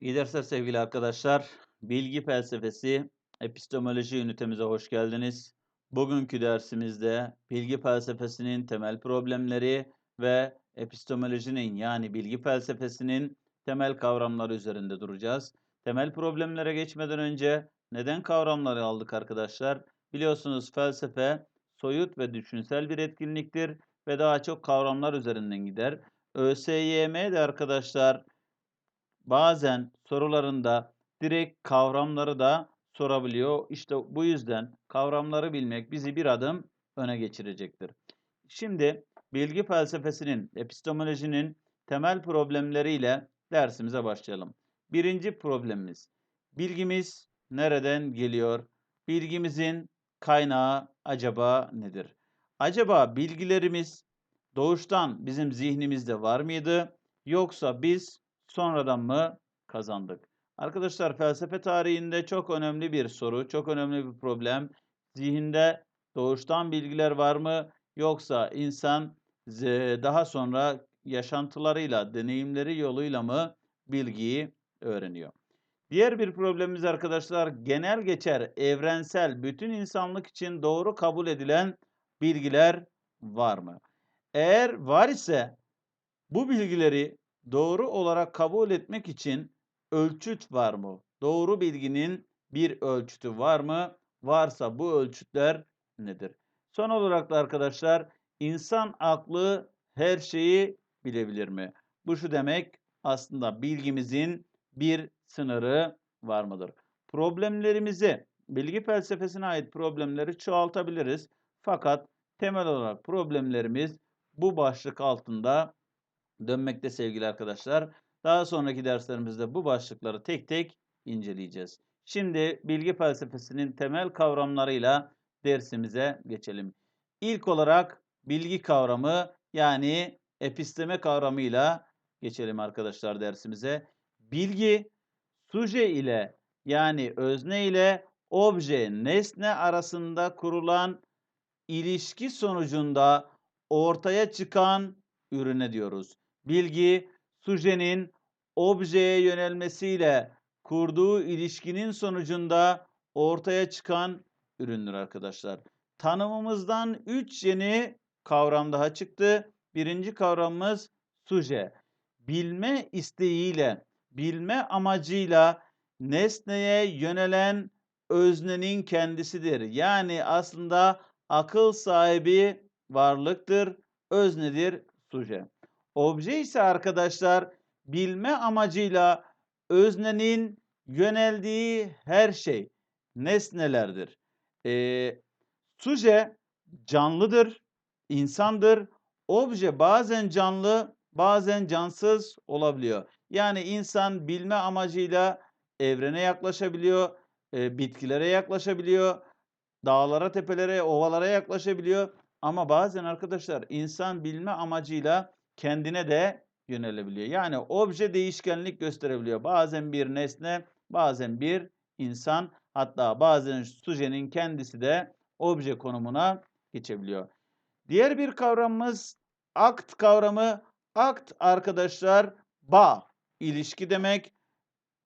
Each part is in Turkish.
İyi dersler sevgili arkadaşlar. Bilgi felsefesi epistemoloji ünitemize hoş geldiniz. Bugünkü dersimizde bilgi felsefesinin temel problemleri ve epistemolojinin yani bilgi felsefesinin temel kavramları üzerinde duracağız. Temel problemlere geçmeden önce neden kavramları aldık arkadaşlar? Biliyorsunuz felsefe soyut ve düşünsel bir etkinliktir ve daha çok kavramlar üzerinden gider. ÖSYM de arkadaşlar bazen sorularında direkt kavramları da sorabiliyor. İşte bu yüzden kavramları bilmek bizi bir adım öne geçirecektir. Şimdi bilgi felsefesinin, epistemolojinin temel problemleriyle dersimize başlayalım. Birinci problemimiz. Bilgimiz nereden geliyor? Bilgimizin kaynağı acaba nedir? Acaba bilgilerimiz doğuştan bizim zihnimizde var mıydı? Yoksa biz sonradan mı kazandık? Arkadaşlar felsefe tarihinde çok önemli bir soru, çok önemli bir problem. Zihinde doğuştan bilgiler var mı? Yoksa insan daha sonra yaşantılarıyla, deneyimleri yoluyla mı bilgiyi öğreniyor? Diğer bir problemimiz arkadaşlar genel geçer, evrensel, bütün insanlık için doğru kabul edilen bilgiler var mı? Eğer var ise bu bilgileri doğru olarak kabul etmek için ölçüt var mı? Doğru bilginin bir ölçütü var mı? Varsa bu ölçütler nedir? Son olarak da arkadaşlar insan aklı her şeyi bilebilir mi? Bu şu demek aslında bilgimizin bir sınırı var mıdır? Problemlerimizi, bilgi felsefesine ait problemleri çoğaltabiliriz. Fakat temel olarak problemlerimiz bu başlık altında dönmekte sevgili arkadaşlar. Daha sonraki derslerimizde bu başlıkları tek tek inceleyeceğiz. Şimdi bilgi felsefesinin temel kavramlarıyla dersimize geçelim. İlk olarak bilgi kavramı yani episteme kavramıyla geçelim arkadaşlar dersimize. Bilgi suje ile yani özne ile obje nesne arasında kurulan ilişki sonucunda ortaya çıkan ürüne diyoruz. Bilgi, sujenin objeye yönelmesiyle kurduğu ilişkinin sonucunda ortaya çıkan üründür arkadaşlar. Tanımımızdan 3 yeni kavram daha çıktı. Birinci kavramımız suje. Bilme isteğiyle, bilme amacıyla nesneye yönelen öznenin kendisidir. Yani aslında akıl sahibi varlıktır, öznedir suje. Obje ise arkadaşlar bilme amacıyla öznenin yöneldiği her şey nesnelerdir. E, suje canlıdır, insandır. Obje bazen canlı, bazen cansız olabiliyor. Yani insan bilme amacıyla evrene yaklaşabiliyor, e, bitkilere yaklaşabiliyor, dağlara, tepelere, ovalara yaklaşabiliyor. Ama bazen arkadaşlar insan bilme amacıyla kendine de yönelebiliyor. Yani obje değişkenlik gösterebiliyor. Bazen bir nesne, bazen bir insan, hatta bazen sujenin kendisi de obje konumuna geçebiliyor. Diğer bir kavramımız akt kavramı. Akt arkadaşlar bağ, ilişki demek.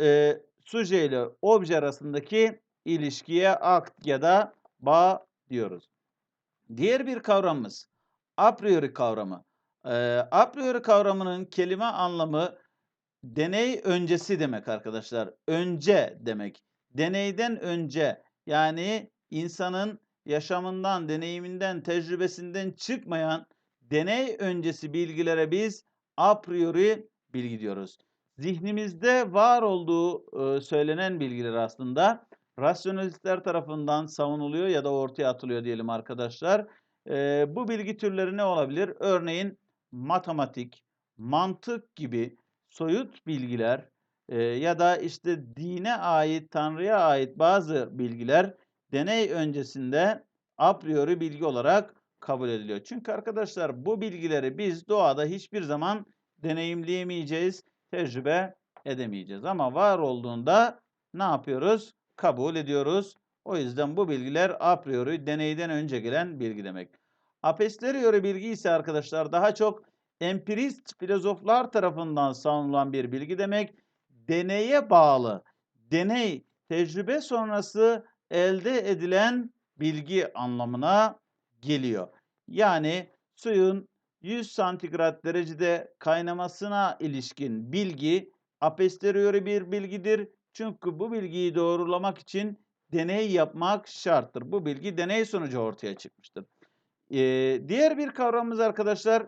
E, suje ile obje arasındaki ilişkiye akt ya da bağ diyoruz. Diğer bir kavramımız a priori kavramı. E, a priori kavramının kelime anlamı deney öncesi demek arkadaşlar. Önce demek. Deneyden önce yani insanın yaşamından, deneyiminden, tecrübesinden çıkmayan deney öncesi bilgilere biz a priori bilgi diyoruz. Zihnimizde var olduğu söylenen bilgiler aslında rasyonalistler tarafından savunuluyor ya da ortaya atılıyor diyelim arkadaşlar. Bu bilgi türleri ne olabilir? Örneğin matematik, mantık gibi soyut bilgiler e, ya da işte dine ait, Tanrı'ya ait bazı bilgiler deney öncesinde a priori bilgi olarak kabul ediliyor. Çünkü arkadaşlar bu bilgileri biz doğada hiçbir zaman deneyimleyemeyeceğiz, tecrübe edemeyeceğiz. Ama var olduğunda ne yapıyoruz? Kabul ediyoruz. O yüzden bu bilgiler a priori deneyden önce gelen bilgi demek. A posteriori bilgi ise arkadaşlar daha çok empirist filozoflar tarafından savunulan bir bilgi demek. deneye bağlı, deney, tecrübe sonrası elde edilen bilgi anlamına geliyor. Yani suyun 100 santigrat derecede kaynamasına ilişkin bilgi a posteriori bir bilgidir. Çünkü bu bilgiyi doğrulamak için deney yapmak şarttır. Bu bilgi deney sonucu ortaya çıkmıştır. Ee, diğer bir kavramımız arkadaşlar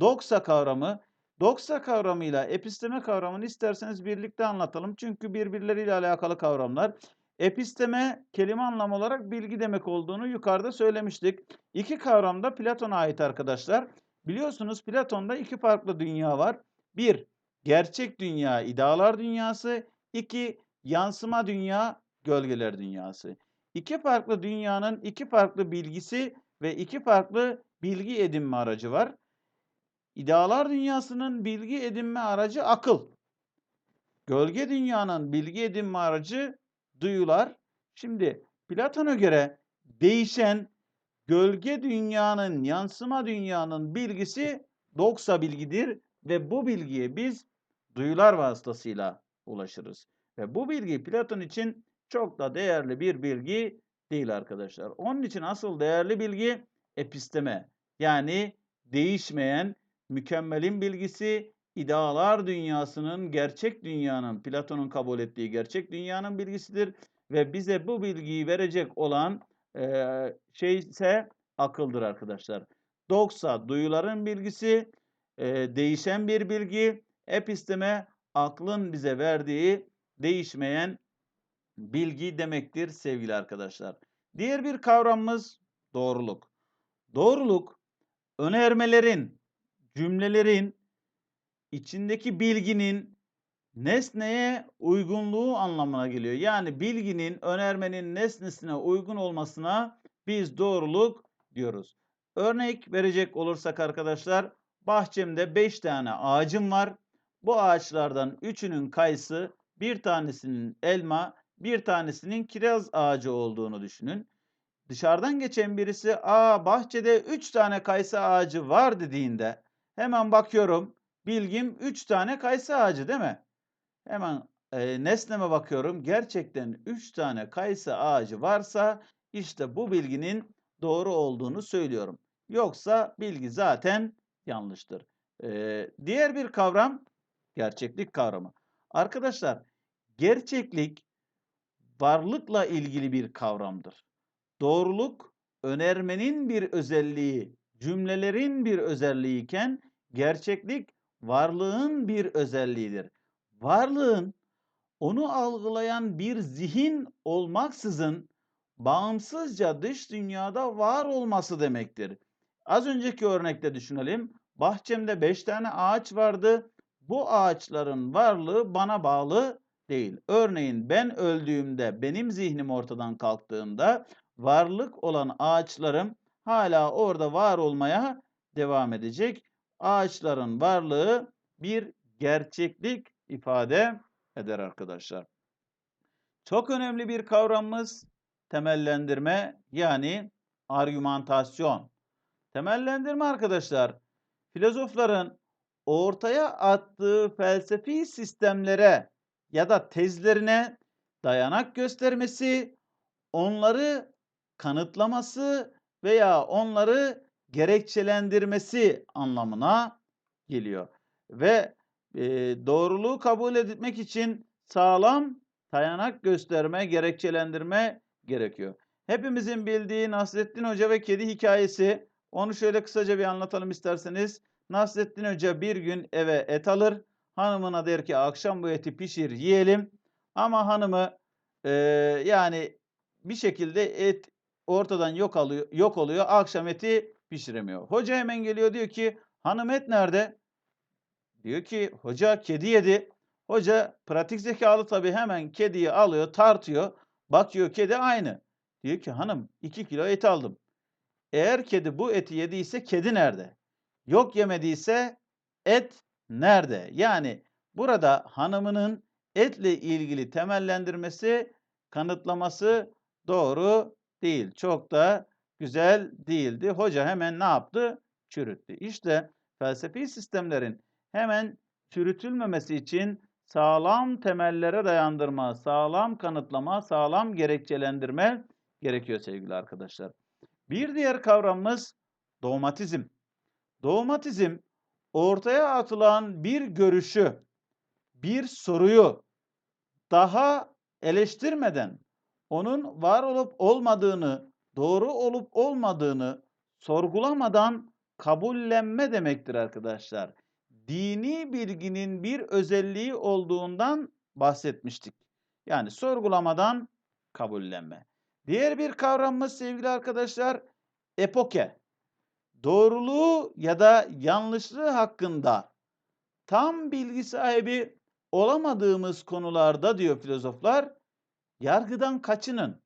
doksa kavramı. Doksa kavramıyla episteme kavramını isterseniz birlikte anlatalım. Çünkü birbirleriyle alakalı kavramlar. Episteme kelime anlamı olarak bilgi demek olduğunu yukarıda söylemiştik. İki kavram da Platon'a ait arkadaşlar. Biliyorsunuz Platon'da iki farklı dünya var. Bir, gerçek dünya, idealar dünyası. İki, yansıma dünya, gölgeler dünyası. İki farklı dünyanın iki farklı bilgisi ve iki farklı bilgi edinme aracı var. İdealar dünyasının bilgi edinme aracı akıl. Gölge dünyanın bilgi edinme aracı duyular. Şimdi Platon'a göre değişen gölge dünyanın, yansıma dünyanın bilgisi doksa bilgidir ve bu bilgiye biz duyular vasıtasıyla ulaşırız. Ve bu bilgi Platon için çok da değerli bir bilgi değil arkadaşlar. Onun için asıl değerli bilgi episteme. Yani değişmeyen, mükemmelin bilgisi, idealar dünyasının, gerçek dünyanın, Platon'un kabul ettiği gerçek dünyanın bilgisidir. Ve bize bu bilgiyi verecek olan e, şey ise akıldır arkadaşlar. Doksa duyuların bilgisi, e, değişen bir bilgi, episteme aklın bize verdiği değişmeyen bilgi demektir sevgili arkadaşlar. Diğer bir kavramımız doğruluk. Doğruluk önermelerin, cümlelerin içindeki bilginin nesneye uygunluğu anlamına geliyor. Yani bilginin, önermenin nesnesine uygun olmasına biz doğruluk diyoruz. Örnek verecek olursak arkadaşlar, bahçemde 5 tane ağacım var. Bu ağaçlardan 3'ünün kayısı, bir tanesinin elma, bir tanesinin kiraz ağacı olduğunu düşünün. Dışarıdan geçen birisi, "Aa bahçede 3 tane kayısı ağacı var." dediğinde hemen bakıyorum, bilgim 3 tane kayısı ağacı değil mi? Hemen e, nesneme bakıyorum. Gerçekten 3 tane kayısı ağacı varsa işte bu bilginin doğru olduğunu söylüyorum. Yoksa bilgi zaten yanlıştır. Ee, diğer bir kavram gerçeklik kavramı. Arkadaşlar gerçeklik varlıkla ilgili bir kavramdır. Doğruluk önermenin bir özelliği, cümlelerin bir özelliği iken gerçeklik varlığın bir özelliğidir. Varlığın onu algılayan bir zihin olmaksızın bağımsızca dış dünyada var olması demektir. Az önceki örnekte düşünelim. Bahçemde 5 tane ağaç vardı. Bu ağaçların varlığı bana bağlı değil. Örneğin ben öldüğümde, benim zihnim ortadan kalktığında varlık olan ağaçlarım hala orada var olmaya devam edecek. Ağaçların varlığı bir gerçeklik ifade eder arkadaşlar. Çok önemli bir kavramımız temellendirme yani argümantasyon. Temellendirme arkadaşlar filozofların ortaya attığı felsefi sistemlere ya da tezlerine dayanak göstermesi, onları kanıtlaması veya onları gerekçelendirmesi anlamına geliyor. Ve e, doğruluğu kabul etmek için sağlam dayanak gösterme, gerekçelendirme gerekiyor. Hepimizin bildiği Nasrettin Hoca ve kedi hikayesi. Onu şöyle kısaca bir anlatalım isterseniz. Nasrettin Hoca bir gün eve et alır. Hanımına der ki akşam bu eti pişir yiyelim. Ama hanımı e, yani bir şekilde et ortadan yok alıyor, yok oluyor. Akşam eti pişiremiyor. Hoca hemen geliyor diyor ki hanım et nerede? Diyor ki hoca kedi yedi. Hoca pratik zekalı tabii hemen kediyi alıyor tartıyor. Bakıyor kedi aynı. Diyor ki hanım 2 kilo et aldım. Eğer kedi bu eti yediyse kedi nerede? Yok yemediyse et nerede? Yani burada hanımının etle ilgili temellendirmesi, kanıtlaması doğru değil. Çok da güzel değildi. Hoca hemen ne yaptı? Çürüttü. İşte felsefi sistemlerin hemen çürütülmemesi için sağlam temellere dayandırma, sağlam kanıtlama, sağlam gerekçelendirme gerekiyor sevgili arkadaşlar. Bir diğer kavramımız dogmatizm. Dogmatizm ortaya atılan bir görüşü, bir soruyu daha eleştirmeden onun var olup olmadığını, doğru olup olmadığını sorgulamadan kabullenme demektir arkadaşlar. Dini bilginin bir özelliği olduğundan bahsetmiştik. Yani sorgulamadan kabullenme. Diğer bir kavramımız sevgili arkadaşlar epoke. Doğruluğu ya da yanlışlığı hakkında tam bilgi sahibi olamadığımız konularda diyor filozoflar yargıdan kaçının.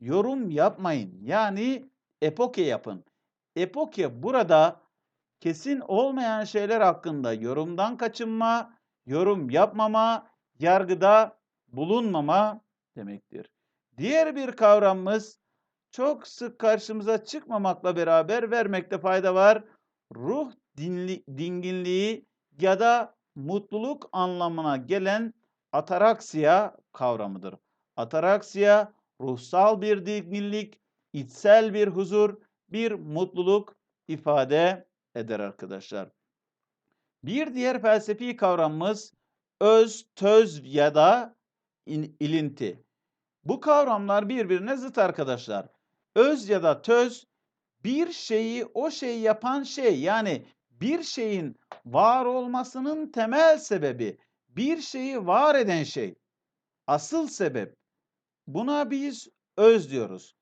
Yorum yapmayın. Yani epoke yapın. Epoke burada kesin olmayan şeyler hakkında yorumdan kaçınma, yorum yapmama, yargıda bulunmama demektir. Diğer bir kavramımız çok sık karşımıza çıkmamakla beraber vermekte fayda var. Ruh dinli, dinginliği ya da mutluluk anlamına gelen ataraksiya kavramıdır. Ataraksiya ruhsal bir dinginlik, içsel bir huzur, bir mutluluk ifade eder arkadaşlar. Bir diğer felsefi kavramımız öz, töz ya da in, ilinti. Bu kavramlar birbirine zıt arkadaşlar. Öz ya da töz bir şeyi o şeyi yapan şey yani bir şeyin var olmasının temel sebebi, bir şeyi var eden şey, asıl sebep. Buna biz öz diyoruz.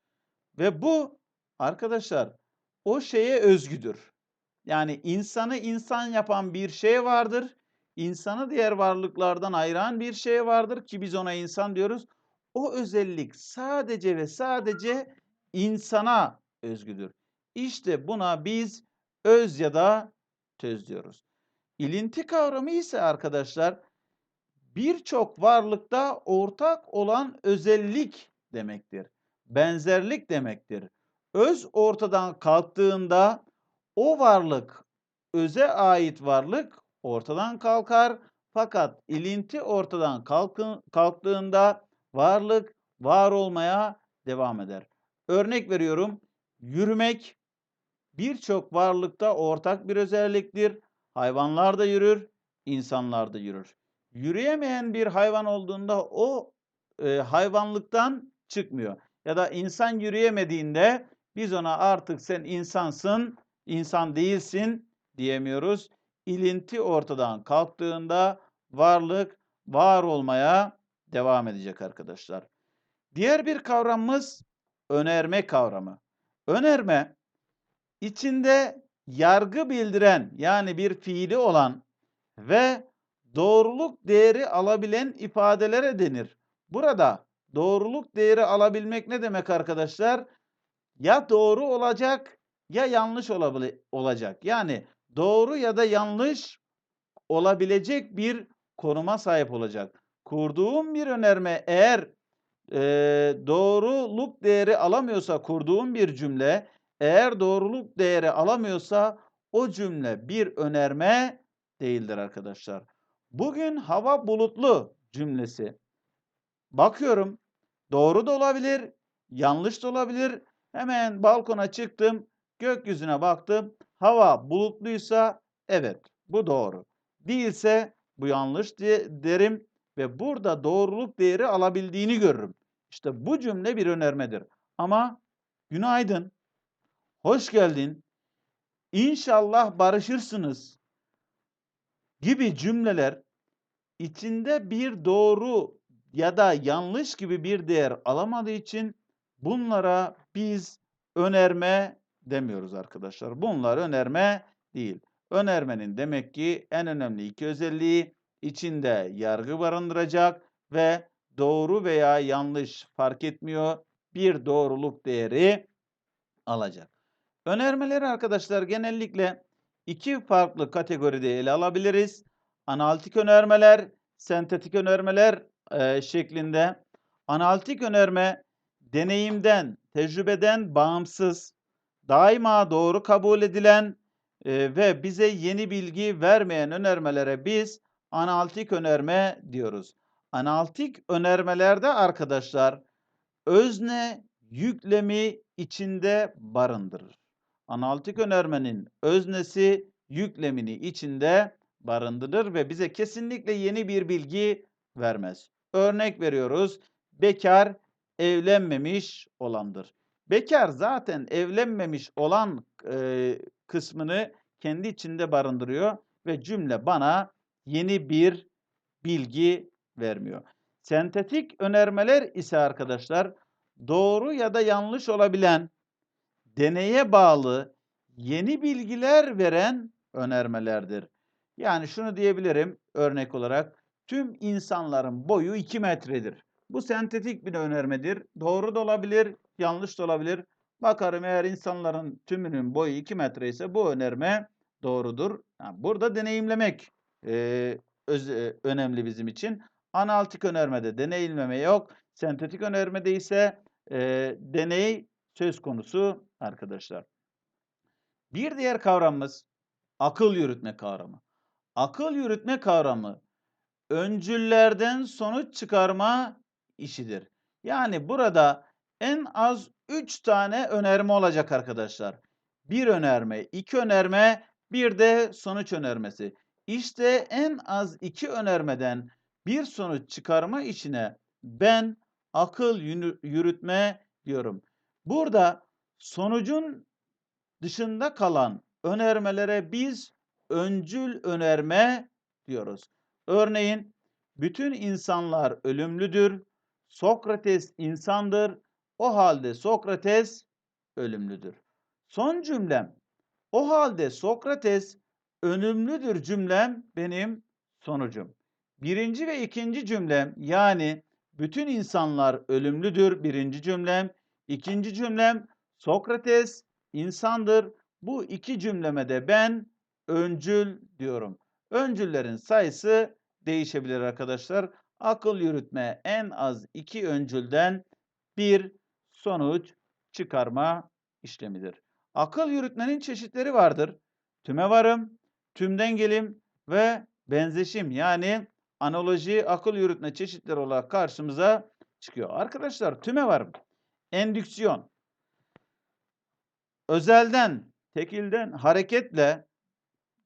Ve bu arkadaşlar o şeye özgüdür. Yani insanı insan yapan bir şey vardır. İnsanı diğer varlıklardan ayıran bir şey vardır ki biz ona insan diyoruz. O özellik sadece ve sadece insana özgüdür. İşte buna biz öz ya da töz diyoruz. İlinti kavramı ise arkadaşlar birçok varlıkta ortak olan özellik demektir. Benzerlik demektir. Öz ortadan kalktığında o varlık öze ait varlık ortadan kalkar. Fakat ilinti ortadan kalkın, kalktığında varlık var olmaya devam eder. Örnek veriyorum. Yürümek birçok varlıkta ortak bir özelliktir. Hayvanlar da yürür, insanlar da yürür. Yürüyemeyen bir hayvan olduğunda o e, hayvanlıktan çıkmıyor. Ya da insan yürüyemediğinde biz ona artık sen insansın, insan değilsin diyemiyoruz. İlinti ortadan kalktığında varlık var olmaya devam edecek arkadaşlar. Diğer bir kavramımız önerme kavramı. Önerme içinde yargı bildiren yani bir fiili olan ve doğruluk değeri alabilen ifadelere denir. Burada doğruluk değeri alabilmek ne demek arkadaşlar? Ya doğru olacak ya yanlış olacak. Yani doğru ya da yanlış olabilecek bir konuma sahip olacak. Kurduğum bir önerme eğer e, doğruluk değeri alamıyorsa kurduğum bir cümle eğer doğruluk değeri alamıyorsa o cümle bir önerme değildir arkadaşlar. Bugün hava bulutlu cümlesi. Bakıyorum doğru da olabilir, yanlış da olabilir. Hemen balkona çıktım, gökyüzüne baktım. Hava bulutluysa evet bu doğru. Değilse bu yanlış diye derim ve burada doğruluk değeri alabildiğini görürüm. İşte bu cümle bir önermedir. Ama günaydın, hoş geldin, inşallah barışırsınız gibi cümleler içinde bir doğru ya da yanlış gibi bir değer alamadığı için bunlara biz önerme demiyoruz arkadaşlar. Bunlar önerme değil. Önermenin demek ki en önemli iki özelliği içinde yargı barındıracak ve doğru veya yanlış fark etmiyor bir doğruluk değeri alacak. Önermeleri arkadaşlar genellikle iki farklı kategoride ele alabiliriz. Analitik önermeler, sentetik önermeler e, şeklinde. Analitik önerme deneyimden, tecrübeden bağımsız, daima doğru kabul edilen e, ve bize yeni bilgi vermeyen önermelere biz analitik önerme diyoruz. Analitik önermelerde arkadaşlar özne yüklemi içinde barındırır. Analitik önermenin öznesi yüklemini içinde barındırır ve bize kesinlikle yeni bir bilgi vermez. Örnek veriyoruz. Bekar evlenmemiş olandır. Bekar zaten evlenmemiş olan e, kısmını kendi içinde barındırıyor ve cümle bana yeni bir bilgi vermiyor. Sentetik önermeler ise arkadaşlar doğru ya da yanlış olabilen deneye bağlı yeni bilgiler veren önermelerdir. Yani şunu diyebilirim örnek olarak tüm insanların boyu 2 metredir. Bu sentetik bir önermedir. Doğru da olabilir, yanlış da olabilir. Bakarım eğer insanların tümünün boyu 2 metre ise bu önerme doğrudur. Yani burada deneyimlemek e, öz, e, önemli bizim için. Analitik önermede deneyimleme yok. Sentetik önermede ise e, deney söz konusu arkadaşlar. Bir diğer kavramımız akıl yürütme kavramı. Akıl yürütme kavramı öncüllerden sonuç çıkarma işidir. Yani burada en az 3 tane önerme olacak arkadaşlar. Bir önerme, iki önerme, bir de sonuç önermesi. İşte en az iki önermeden bir sonuç çıkarma işine ben akıl yürütme diyorum. Burada sonucun dışında kalan önermelere biz öncül önerme diyoruz. Örneğin bütün insanlar ölümlüdür. Sokrates insandır. O halde Sokrates ölümlüdür. Son cümlem o halde Sokrates ölümlüdür cümlem benim sonucum. Birinci ve ikinci cümlem yani bütün insanlar ölümlüdür birinci cümlem. İkinci cümlem Sokrates insandır. Bu iki cümleme de ben öncül diyorum. Öncüllerin sayısı değişebilir arkadaşlar. Akıl yürütme en az iki öncülden bir sonuç çıkarma işlemidir. Akıl yürütmenin çeşitleri vardır. Tüme varım, tümden gelim ve benzeşim yani analoji akıl yürütme çeşitleri olarak karşımıza çıkıyor. Arkadaşlar tüme varım, endüksiyon, özelden, tekilden hareketle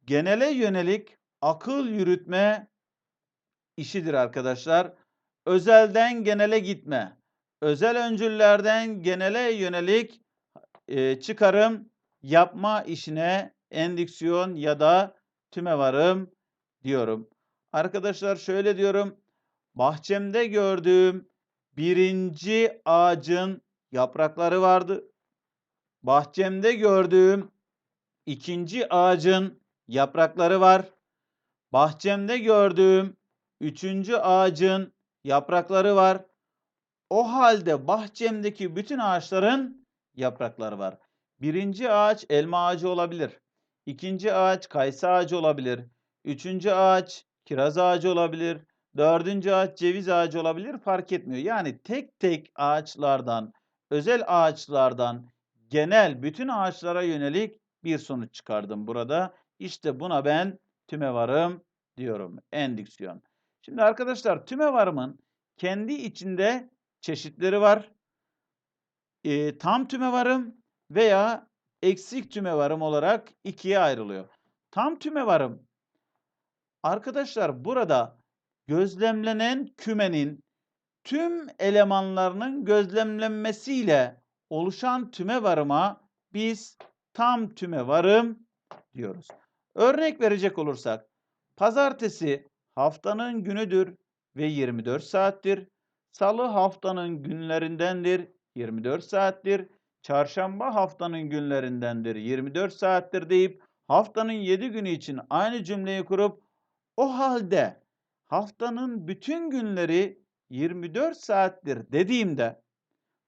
genele yönelik akıl yürütme işidir arkadaşlar. Özelden genele gitme, özel öncüllerden genele yönelik e, çıkarım yapma işine endüksiyon ya da tüme varım diyorum. Arkadaşlar şöyle diyorum. Bahçemde gördüğüm birinci ağacın yaprakları vardı. Bahçemde gördüğüm ikinci ağacın yaprakları var. Bahçemde gördüğüm üçüncü ağacın yaprakları var. O halde bahçemdeki bütün ağaçların yaprakları var. Birinci ağaç elma ağacı olabilir. İkinci ağaç kayısı ağacı olabilir. Üçüncü ağaç kiraz ağacı olabilir. Dördüncü ağaç ceviz ağacı olabilir fark etmiyor. Yani tek tek ağaçlardan, özel ağaçlardan genel bütün ağaçlara yönelik bir sonuç çıkardım burada. İşte buna ben tümevarım diyorum. Endüksiyon. Şimdi arkadaşlar tümevarımın kendi içinde çeşitleri var. E, tam tümevarım veya eksik tümevarım olarak ikiye ayrılıyor. Tam tümevarım arkadaşlar burada gözlemlenen kümenin tüm elemanlarının gözlemlenmesiyle oluşan tümevarıma biz tam tümevarım diyoruz. Örnek verecek olursak pazartesi haftanın günüdür ve 24 saattir. Salı haftanın günlerindendir, 24 saattir. Çarşamba haftanın günlerindendir, 24 saattir deyip haftanın 7 günü için aynı cümleyi kurup o halde haftanın bütün günleri 24 saattir dediğimde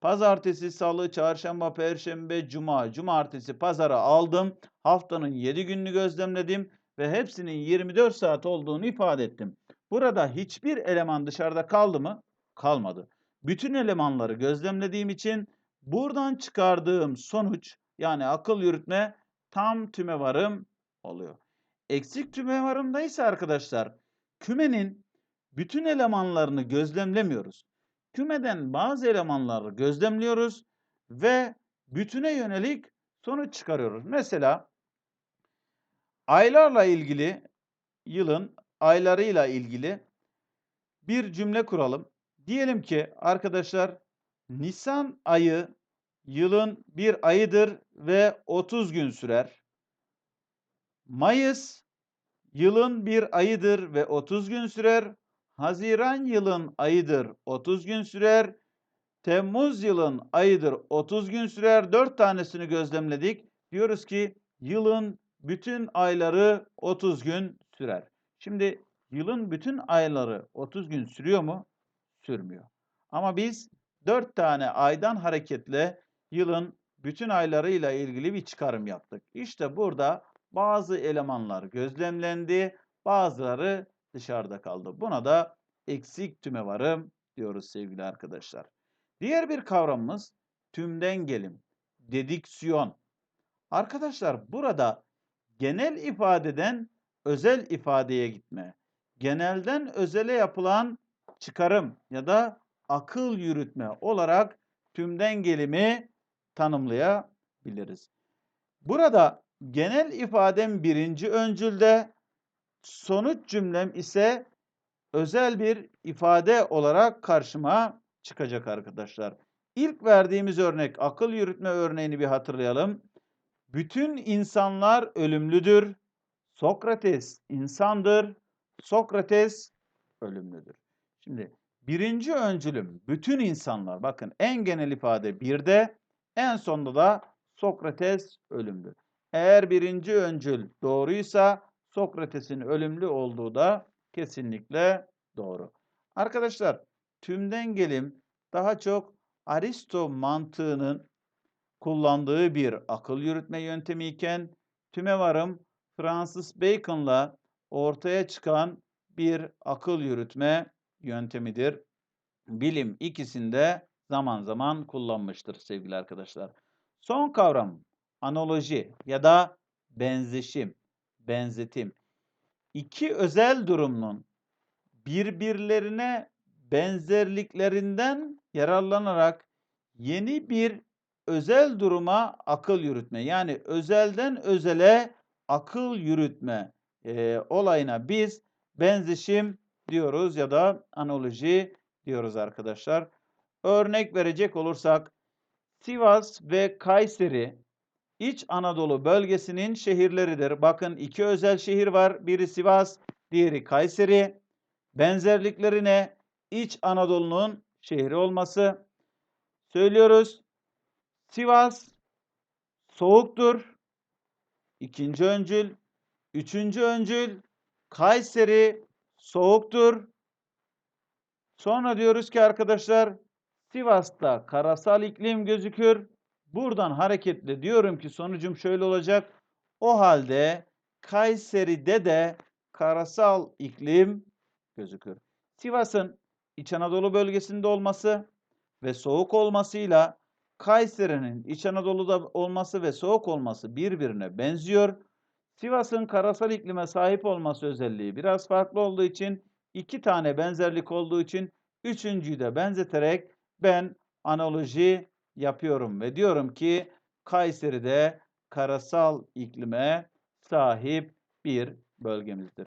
pazartesi, salı, çarşamba, perşembe, cuma, cumartesi, pazara aldım. Haftanın 7 gününü gözlemledim ve hepsinin 24 saat olduğunu ifade ettim. Burada hiçbir eleman dışarıda kaldı mı? Kalmadı. Bütün elemanları gözlemlediğim için buradan çıkardığım sonuç yani akıl yürütme tam tümevarım oluyor. Eksik tümevarımda ise arkadaşlar kümenin bütün elemanlarını gözlemlemiyoruz. Kümeden bazı elemanları gözlemliyoruz ve bütüne yönelik sonuç çıkarıyoruz. Mesela aylarla ilgili yılın aylarıyla ilgili bir cümle kuralım. Diyelim ki arkadaşlar Nisan ayı yılın bir ayıdır ve 30 gün sürer. Mayıs yılın bir ayıdır ve 30 gün sürer. Haziran yılın ayıdır 30 gün sürer. Temmuz yılın ayıdır 30 gün sürer. 4 tanesini gözlemledik. Diyoruz ki yılın bütün ayları 30 gün sürer. Şimdi yılın bütün ayları 30 gün sürüyor mu? Sürmüyor. Ama biz 4 tane aydan hareketle yılın bütün aylarıyla ilgili bir çıkarım yaptık. İşte burada bazı elemanlar gözlemlendi, bazıları dışarıda kaldı. Buna da eksik tümevarım diyoruz sevgili arkadaşlar. Diğer bir kavramımız tümden gelim, dediksiyon. Arkadaşlar burada genel ifadeden özel ifadeye gitme, genelden özele yapılan çıkarım ya da akıl yürütme olarak tümden gelimi tanımlayabiliriz. Burada genel ifadem birinci öncülde, sonuç cümlem ise özel bir ifade olarak karşıma çıkacak arkadaşlar. İlk verdiğimiz örnek akıl yürütme örneğini bir hatırlayalım. Bütün insanlar ölümlüdür. Sokrates insandır. Sokrates ölümlüdür. Şimdi birinci öncülüm bütün insanlar. Bakın en genel ifade birde, en sonunda da Sokrates ölümlü. Eğer birinci öncül doğruysa Sokrates'in ölümlü olduğu da kesinlikle doğru. Arkadaşlar tümden gelim daha çok Aristo mantığının kullandığı bir akıl yürütme yöntemi iken tümevarım Francis Bacon'la ortaya çıkan bir akıl yürütme yöntemidir. Bilim ikisinde zaman zaman kullanmıştır sevgili arkadaşlar. Son kavram analoji ya da benzeşim, benzetim. İki özel durumun birbirlerine benzerliklerinden yararlanarak yeni bir özel duruma akıl yürütme yani özelden özele akıl yürütme e, olayına biz benzeşim diyoruz ya da analoji diyoruz arkadaşlar. Örnek verecek olursak Sivas ve Kayseri İç Anadolu bölgesinin şehirleridir. Bakın iki özel şehir var. Biri Sivas, diğeri Kayseri. Benzerlikleri ne? İç Anadolu'nun şehri olması. Söylüyoruz. Sivas soğuktur. İkinci öncül. Üçüncü öncül. Kayseri soğuktur. Sonra diyoruz ki arkadaşlar Sivas'ta karasal iklim gözükür. Buradan hareketle diyorum ki sonucum şöyle olacak. O halde Kayseri'de de karasal iklim gözükür. Sivas'ın İç Anadolu bölgesinde olması ve soğuk olmasıyla Kayseri'nin İç Anadolu'da olması ve soğuk olması birbirine benziyor. Sivas'ın karasal iklime sahip olması özelliği biraz farklı olduğu için iki tane benzerlik olduğu için üçüncüyü de benzeterek ben analoji yapıyorum ve diyorum ki Kayseri'de karasal iklime sahip bir bölgemizdir.